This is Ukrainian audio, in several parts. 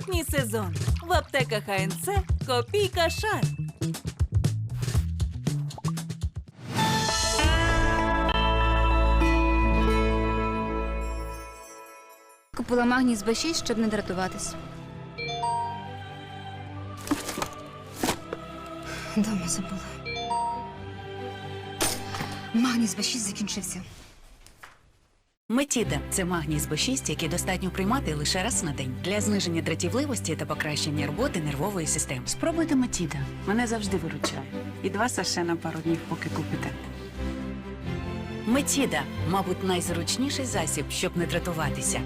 літній сезон. В аптеках АНЦ копійка шар. Купила магніс Б6, щоб не дратуватись. Дома забула. Магніс Б6 закінчився. Метіда це магній з Б6, який достатньо приймати лише раз на день для зниження дратівливості та покращення роботи нервової системи. Спробуйте Метіда. Мене завжди виручає. І два саше на пару днів, поки купите. Метіда, мабуть, найзручніший засіб, щоб не дратуватися.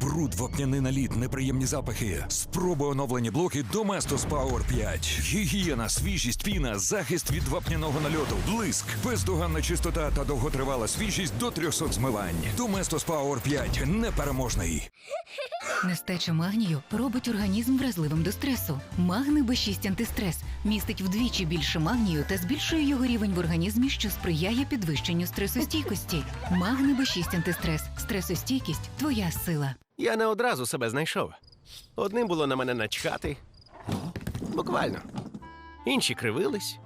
Бруд, вапняний наліт, неприємні запахи. Спробуй оновлені блоки Domestos Power 5. Гігієна, свіжість, піна, захист від вапняного нальоту, блиск, бездоганна чистота та довготривала свіжість до 300 змивань. Domestos Power 5 непереможний. Нестача магнію робить організм вразливим до стресу. Магни Б6 антистрес містить вдвічі більше магнію та збільшує його рівень в організмі, що сприяє підвищенню стресостійкості. Магни Б6 антистрес. Стресостійкість твоя сила. Я не одразу себе знайшов. Одним було на мене начхати. Буквально. Інші кривились.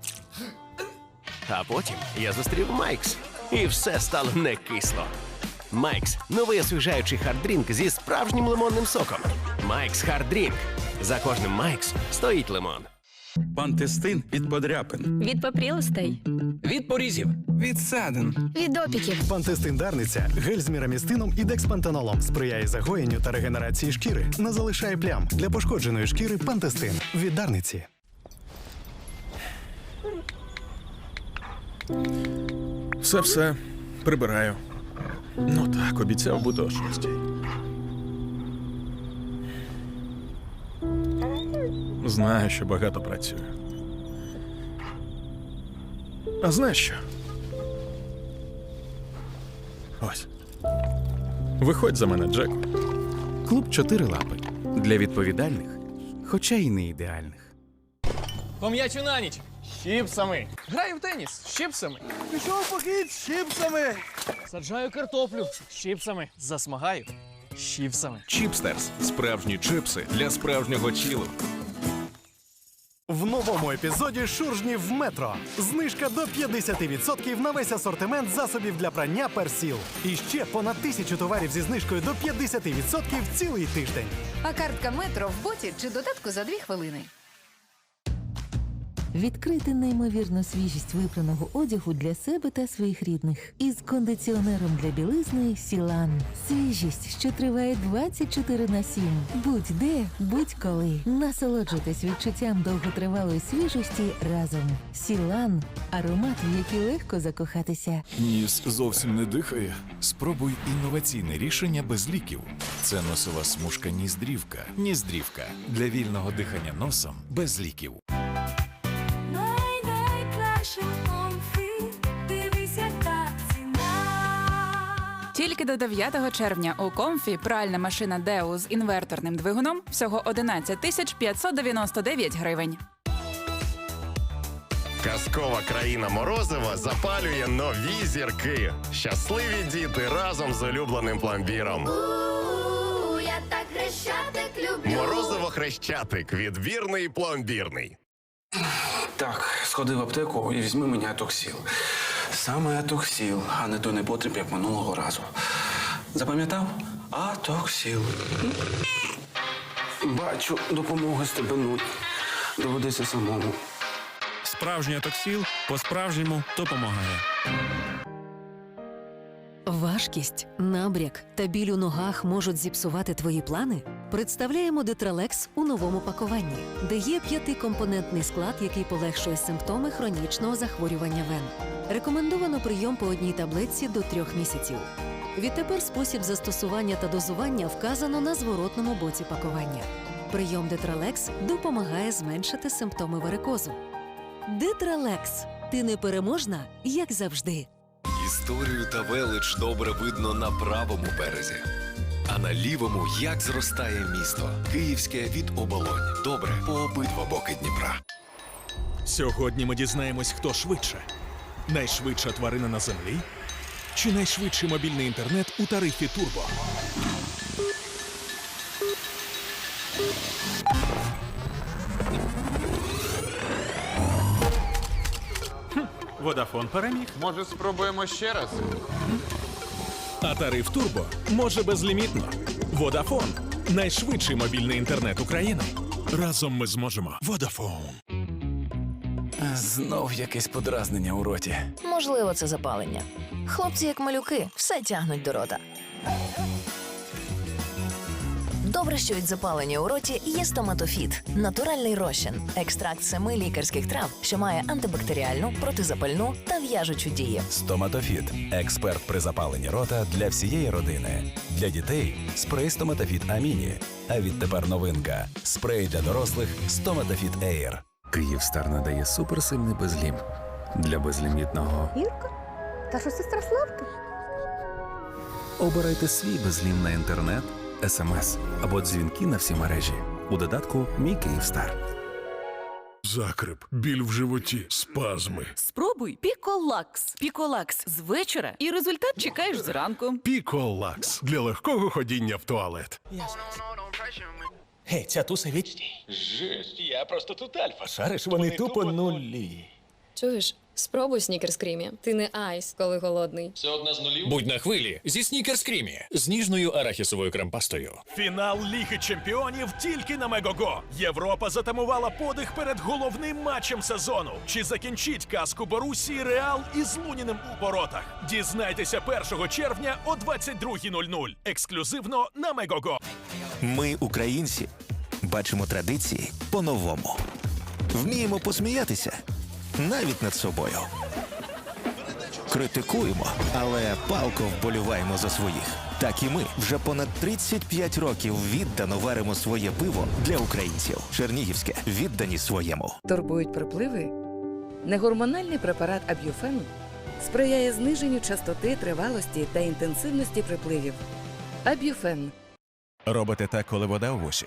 А потім я зустрів Майкс, і все стало не кисло. Майкс новий освіжаючий хардрінк зі справжнім лимонним соком. Майкс Хардрінк. За кожним Майкс стоїть лимон. Пантестин від подряпин. Від попрілостей. Від порізів. Від садин. Від опіків. Пантестин Дарниця гель з мірамістином і декспантенолом сприяє загоєнню та регенерації шкіри, не залишає плям для пошкодженої шкіри. Пантестин від Дарниці. Все все прибираю. Ну так, обіцяв бути о шостій. Знаю, що багато працюю. А знаєш що? Ось. Виходь за мене, Джек. Клуб «Чотири лапи» для відповідальних, хоча й не ідеальних. По м'ячу на ніч. Чіпсами. Граю в теніс з чіпсами. Пішов похід з чіпсами. Саджаю картоплю з чіпсами. Засмагаю з чіпсами. Чіпстерс. Справжні чипси для справжнього чілу. В новому епізоді Шуржнів в метро. Знижка до 50% на весь асортимент засобів для прання персіл. І ще понад тисячу товарів зі знижкою до 50% цілий тиждень. А картка метро в боті чи додатку за дві хвилини. Відкрити неймовірну свіжість випраного одягу для себе та своїх рідних. Із кондиціонером для білизни Сілан. Свіжість, що триває 24 на 7. Будь-де, будь-коли. Насолоджуйтесь відчуттям довготривалої свіжості разом. Сілан аромат, в який легко закохатися. Ніс зовсім не дихає. Спробуй інноваційне рішення без ліків. Це носова смужка ніздрівка. Ніздрівка для вільного дихання носом без ліків. Тільки до 9 червня у комфі пральна машина Део з інверторним двигуном всього 11 тисяч 599 гривень. Казкова країна Морозива запалює нові зірки. Щасливі діти разом з улюбленим пломбіром. Я так хрещатик люблю. Морозиво хрещатик. Відбірний пломбірний. Так, сходи в аптеку і візьми мені атоксіл. Саме атоксіл, а не той непотріб, як минулого разу. Запам'ятав? Атоксіл. Бачу, допомоги стебенуть. Доведеться самому. Справжній атоксіл по-справжньому допомагає. Важкість, набряк та біль у ногах можуть зіпсувати твої плани? Представляємо Детралекс у новому пакуванні, де є п'ятикомпонентний склад, який полегшує симптоми хронічного захворювання вен. Рекомендовано прийом по одній таблетці до трьох місяців. Відтепер спосіб застосування та дозування вказано на зворотному боці пакування. Прийом Детралекс допомагає зменшити симптоми варикозу. Детралекс. Ти непереможна, як завжди. Історію та велич добре видно на правому березі. А на лівому як зростає місто. Київське від оболонь. Добре по обидва боки Дніпра. Сьогодні ми дізнаємось, хто швидше. Найшвидша тварина на землі чи найшвидший мобільний інтернет у тарифі Турбо. Водафон переміг. Може, спробуємо ще раз? А тариф Турбо може безлімітно. Водафон найшвидший мобільний інтернет України. Разом ми зможемо. Водафон. Знов якесь подразнення у роті. Можливо, це запалення. Хлопці, як малюки, все тягнуть до рота. Добре, що від запалення у роті є стоматофіт натуральний розчин, екстракт семи лікарських трав, що має антибактеріальну, протизапальну та в'яжучу дію. Стоматофіт експерт при запаленні рота для всієї родини. Для дітей спрей Стоматофіт Аміні. А відтепер новинка спрей для дорослих Стоматофіт Air. Київстар надає суперсильний безлім для безлімітного. Юрка? Та що сестра Славки? Обирайте свій безлім на інтернет, смс або дзвінки на всі мережі у додатку Мій Київстар. Закрип, біль в животі, спазми. Спробуй Піколакс. Піколакс з вечора і результат чекаєш зранку. Піколакс для легкого ходіння в туалет. Гей, ця туса від... Жесть, я просто тут альфа. Шариш, вони тупо нулі. Чуєш, спробуй снікерс крімі. Ти не айс, коли голодний. Все одна з Будь на хвилі зі Снікерс Крімі з ніжною арахісовою кремпастою. Фінал Ліги Чемпіонів тільки на Мегого. Європа затамувала подих перед головним матчем сезону. Чи закінчить казку Борусії Реал із Луніним у воротах? Дізнайтеся 1 червня о 22.00. Ексклюзивно на Мегого. Ми, українці, бачимо традиції по-новому. Вміємо посміятися навіть над собою. Критикуємо, але палко вболіваємо за своїх. Так і ми вже понад 35 років віддано варимо своє пиво для українців. Чернігівське віддані своєму. Турбують припливи? Негормональний препарат Аб'юфен сприяє зниженню частоти, тривалості та інтенсивності припливів. Аб'юфен Робите так, коли вода у вусі?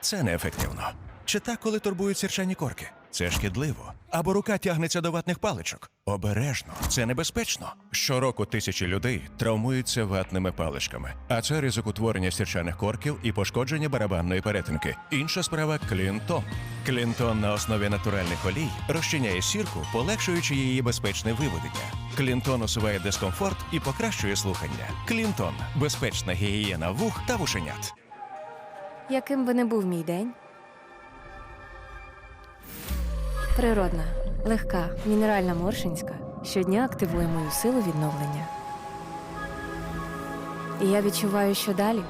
Це неефективно. Чи так, коли турбують сірчані корки? Це шкідливо. Або рука тягнеться до ватних паличок. Обережно, це небезпечно. Щороку тисячі людей травмуються ватними паличками, а це ризик утворення сірчаних корків і пошкодження барабанної перетинки. Інша справа клінтон. Клінтон на основі натуральних олій розчиняє сірку, полегшуючи її безпечне виведення. Клінтон усуває дискомфорт і покращує слухання. Клінтон безпечна гігієна вух та вушенят. Яким би не був мій день? Природна, легка, мінеральна моршинська щодня активує мою силу відновлення. І я відчуваю, що далі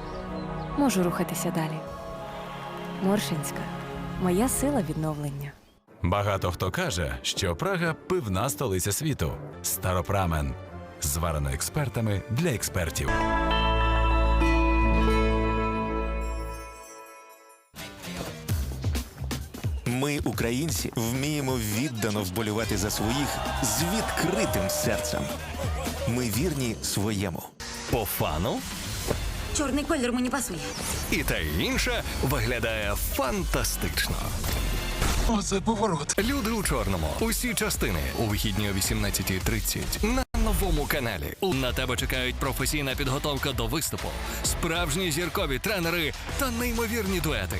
можу рухатися далі. Моршинська моя сила відновлення. Багато хто каже, що Прага пивна столиця світу. Старопрамен. Зварено експертами для експертів. Ми, українці, вміємо віддано вболівати за своїх з відкритим серцем. Ми вірні своєму. По фану Чорний колір мені пасує. і та інше виглядає фантастично. Оце поворот. Люди у чорному. Усі частини у вихідні о 18.30 на новому каналі. На тебе чекають професійна підготовка до виступу, справжні зіркові тренери та неймовірні дуети.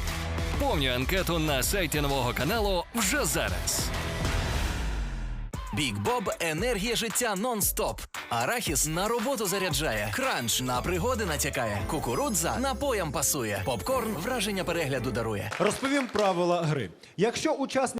Повню анкету на сайті нового каналу вже зараз. Бік Боб енергія життя нон-стоп. Арахіс на роботу заряджає. Кранч на пригоди натякає. Кукурудза напоям пасує. Попкорн враження перегляду дарує. Розповім правила гри. Якщо учасник